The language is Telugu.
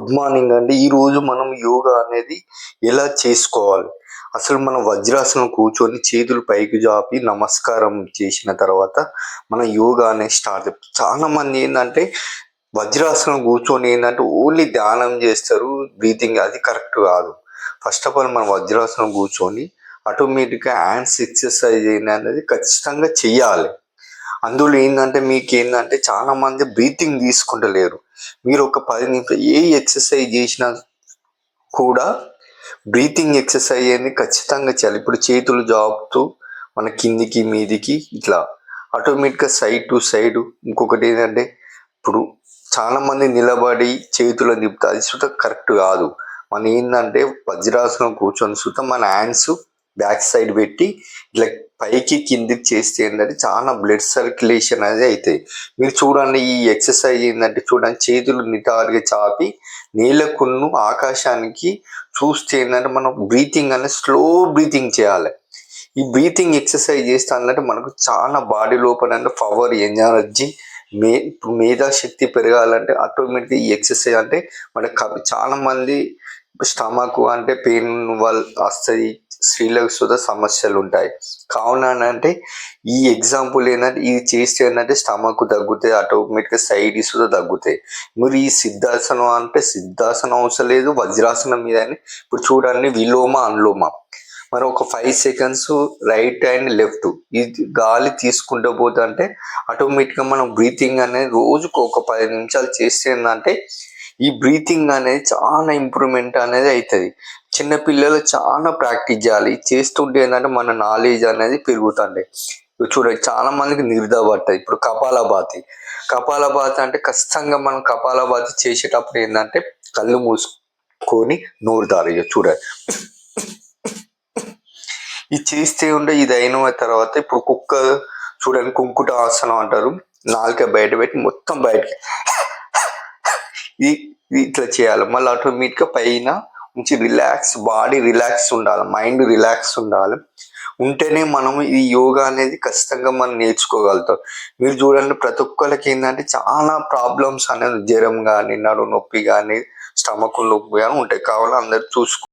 గుడ్ మార్నింగ్ అండి. ఈరోజు మనం యోగా అనేది ఎలా చేసుకోవాలి? అసలు మనం వజ్రాసనం కూర్చొని చేతులు పైకి జాపి నమస్కారం చేసిన తర్వాత మన యోగా అనేది స్టార్ట్ చాలా మంది ఏంటంటే వజ్రాసనం కూర్చొని ఏంటంటే ఓన్లీ ధ్యానం చేస్తారు. బ్రీతింగ్ అది కరెక్ట్ కాదు. ఫస్ట్ ఆఫ్ ఆల్ మనం వజ్రాసనం కూర్చొని ఆటోమేటిక్గా హ్యాండ్స్ ఎక్సర్సైజ్ అనేది ఖచ్చితంగా చేయాలి అందులో ఏంటంటే మీకు ఏంటంటే చాలా మంది బ్రీతింగ్ తీసుకుంటలేరు. మీరు ఒక పది నిమిషాలు ఏ ఎక్సర్సైజ్ చేసినా కూడా బ్రీతింగ్ ఎక్సర్సైజ్ అనేది ఖచ్చితంగా చేయాలి. ఇప్పుడు చేతులు జాపుతూ మన కిందికి మీదికి ఇట్లా ఆటోమేటిక్గా సైడ్ టు సైడ్ ఇంకొకటి ఏంటంటే ఇప్పుడు చాలా మంది నిలబడి చేతులు నింపుతారు. అది సుత కరెక్ట్ కాదు. మన ఏంటంటే వజ్రాసనం కూర్చొని సుత మన హ్యాండ్స్ బ్యాక్ సైడ్ పెట్టి ఇట్లా పైకి కిందికి చేస్తే ఏంటంటే చాలా బ్లడ్ సర్క్యులేషన్ అనేది అవుతాయి. మీరు చూడండి ఈ ఎక్సర్సైజ్ ఏంటంటే చూడండి చేతులు నిటారుగా చాపి నీలకున్ను ఆకాశానికి చూస్తే ఏంటంటే మనం బ్రీతింగ్ అనేది స్లో బ్రీతింగ్ చేయాలి. ఈ బ్రీతింగ్ ఎక్సర్సైజ్ చేస్తే అంటే మనకు చాలా బాడీ లోపల అంటే పవర్ ఎనర్జీ మే మేధాశక్తి పెరగాలంటే ఆటోమేటిక్గా ఈ ఎక్సర్సైజ్ అంటే మనకు చాలా మంది స్టమక్ అంటే పెయిన్ వాళ్ళు వస్తుంది స్త్రీలకు సుధా సమస్యలు ఉంటాయి కావున అంటే ఈ ఎగ్జాంపుల్ ఏంటంటే ఇది చేస్తే ఏంటంటే స్టమక్ తగ్గుతాయి ఆటోమేటిక్గా సైడ్ సుధా తగ్గుతాయి. మీరు ఈ సిద్ధాసనం అంటే సిద్ధాసనం అవసరం లేదు వజ్రాసనం మీద ఇప్పుడు చూడండి విలోమ అనులోమ. మరి ఒక five seconds right and left ఇది గాలి తీసుకుంటూ పోతే అంటే ఆటోమేటిక్గా మనం బ్రీతింగ్ అనేది రోజుకు ఒక పది నిమిషాలు చేస్తే ఏంటంటే ఈ బ్రీతింగ్ అనేది చాలా ఇంప్రూవ్మెంట్ అనేది అవుతుంది చిన్నపిల్లలు చాలా ప్రాక్టీస్ చేయాలి. చేస్తుంటే ఏంటంటే మన నాలెడ్జ్ అనేది పెరుగుతుంది. చూడండి చాలా మందికి నిరుద పట్టదు ఇప్పుడు కపాలభాతి. కపాలభాతి అంటే ఖచ్చితంగా మనం కపాలభాతి చేసేటప్పుడు ఏంటంటే కళ్ళు మూసుకొని నోరు దారి చూడండి ఇది చేస్తే ఉండే ఇది అయిన తర్వాత ఇప్పుడు కుక్క చూడండి కుంకుట ఆసనం అంటారు. నాలుక బయట పెట్టి మొత్తం బయటకి ఇది ఇట్లా చేయాలి. మళ్ళీ ఆటోమేటిక్గా పైన మంచి రిలాక్స్ బాడీ రిలాక్స్ ఉండాలి. మైండ్ రిలాక్స్ ఉండాలి. ఉంటేనే మనం ఈ యోగా అనేది ఖచ్చితంగా మనం నేర్చుకోగలుగుతాం. మీరు చూడండి ప్రతి ఒక్కరికి ఏంటంటే చాలా ప్రాబ్లమ్స్ అనేది జ్వరం కానీ నడు నొప్పి కానీ స్టమక్ నొప్పి కానీ ఉంటాయి. కావాలి అందరు చూసుకో